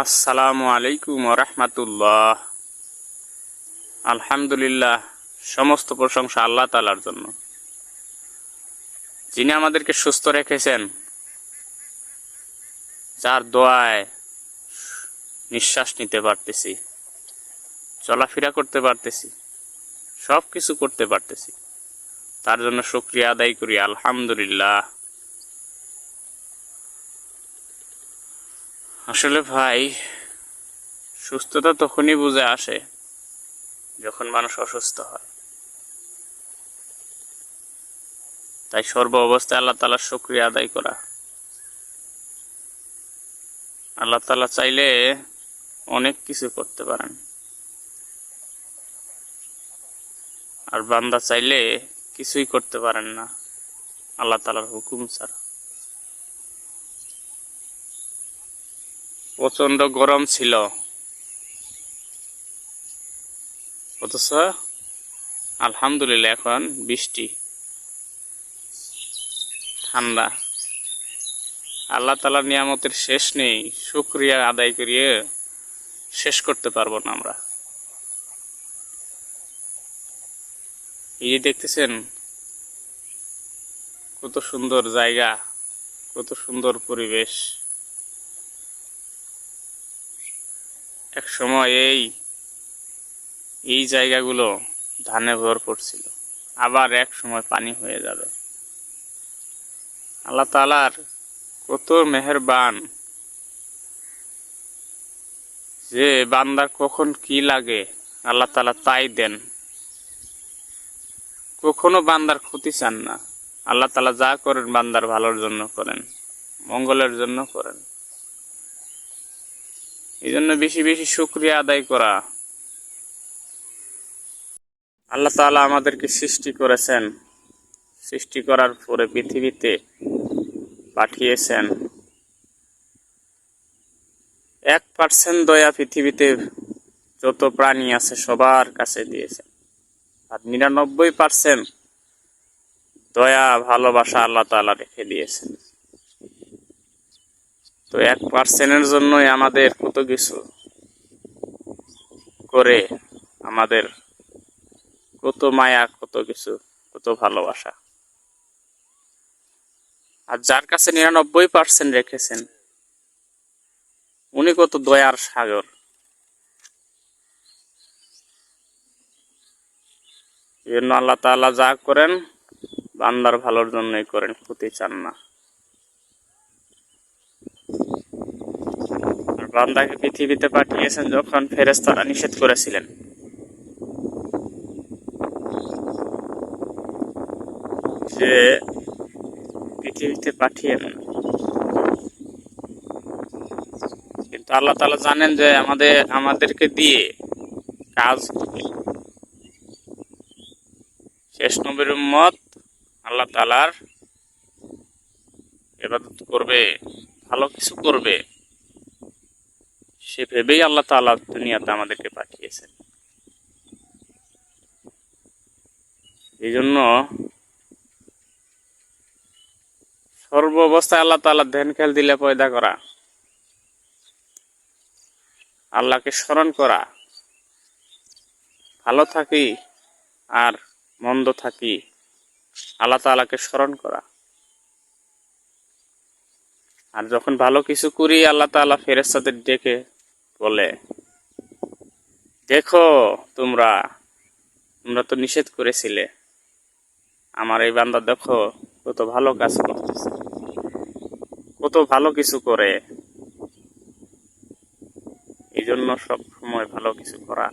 আসসালামু আলাইকুম রহমাতুল্লাহ। আলহামদুলিল্লাহ, সমস্ত প্রশংসা আল্লাহ তালার জন্য। যিনি আমাদেরকে সুস্থ রেখেছেন, যার দোয়ায় নিঃশ্বাস নিতে পারতেছি, চলাফেরা করতে পারতেছি সব কিছু করতে পারতেছি, তার জন্য শুক্রিয়া আদায় করি, আলহামদুলিল্লাহ। আসলে ভাই, সুস্থতা তখনই বুঝে আসে যখন মানুষ অসুস্থ হয়। তাই সর্ব অবস্থায় আল্লাহ তালার শুক্রিয়া আদায় করা। আল্লাহ তালা চাইলে অনেক কিছু করতে পারেন। আর বান্দা চাইলে কিছুই করতে পারেন না, আল্লাহ তালার হুকুম ছাড়া। প্রচণ্ড গরম ছিল। অথচ আলহামদুলিল্লাহ এখন বৃষ্টি, ঠান্ডা। আল্লাহ তালার নিয়ামতের শেষ নেই, শুক্রিয়া আদায় করিয়ে শেষ করতে পারব না আমরা। এই যে দেখতেছেন, কত সুন্দর জায়গা, কত সুন্দর পরিবেশ। এক সময় এই এই জায়গাগুলো ধানে ভরপুর ছিল আবার এক সময় পানি হয়ে যাবে। আল্লাহ তালার কত মেহেরবান যে বান্দার কখন কি লাগে, আল্লাহ তালা তাই দেন। কখনো বান্দার ক্ষতি চান না। আল্লাহ তালা যা করেন বান্দার ভালোর জন্য করেন, মঙ্গলের জন্য করেন। এই জন্য বেশি বেশি শুক্রিয়া আদায় করা। আল্লাহ তাআলা আমাদেরকে সৃষ্টি করেছেন। সৃষ্টি করার পরে পৃথিবীতে পাঠিয়েছেন। এক পার্সেন্ট দয়া পৃথিবীতে যত প্রাণী আছে সবার কাছে দিয়েছেন। আর নিরানব্বই পার্সেন্ট দয়া ভালোবাসা আল্লাহ তাআলা রেখে দিয়েছেন। তো এক পার্সেন্টের জন্যই আমাদের কত কিছু করে আমাদের কত মায়া, কত কিছু, কত ভালোবাসা। আর যার কাছে নিরানব্বই পার্সেন্ট রেখেছেন, উনি কত দয়ার সাগর। এই জন্য আল্লাহ তাআলা যা করেন, বান্দার ভালোর জন্যই করেন, ক্ষতি চান না। বান্দাকে পৃথিবীতে পাঠিয়েছেন যখন ফেরেস্তারা নিষেধ করেছিলেন। যে পৃথিবীতে পাঠিয়ে না কিন্তু আল্লাহ তালা জানেন যে আমাদের, আমাদেরকে দিয়ে কাজ শেষ নবীর উম্মত আল্লাহ তালার এবাদত করবে, ভালো কিছু করবে। সে ভেবেই আল্লাহ তাআলা দুনিয়াতে আমাদেরকে পাঠিয়েছেন। এই জন্য সর্ব অবস্থায় আল্লাহ তাআলা ধ্যান খেয়াল দিলে পয়দা করা, আল্লাহকে স্মরণ করা, ভালো থাকি আর মন্দ থাকি আল্লাহ তাআলাকে স্মরণ করা। আর যখন ভালো কিছু করি, আল্লাহ তাআলা ফেরেস্তাদের ডেকে বলে, দেখো তোমরা তোমরা তো নিষেধ করেছিলে। আমার এই বান্দা দেখো, কত ভালো কাজ করতেছে। কত ভালো কিছু করে। এই জন্য সব সময় ভালো কিছু করা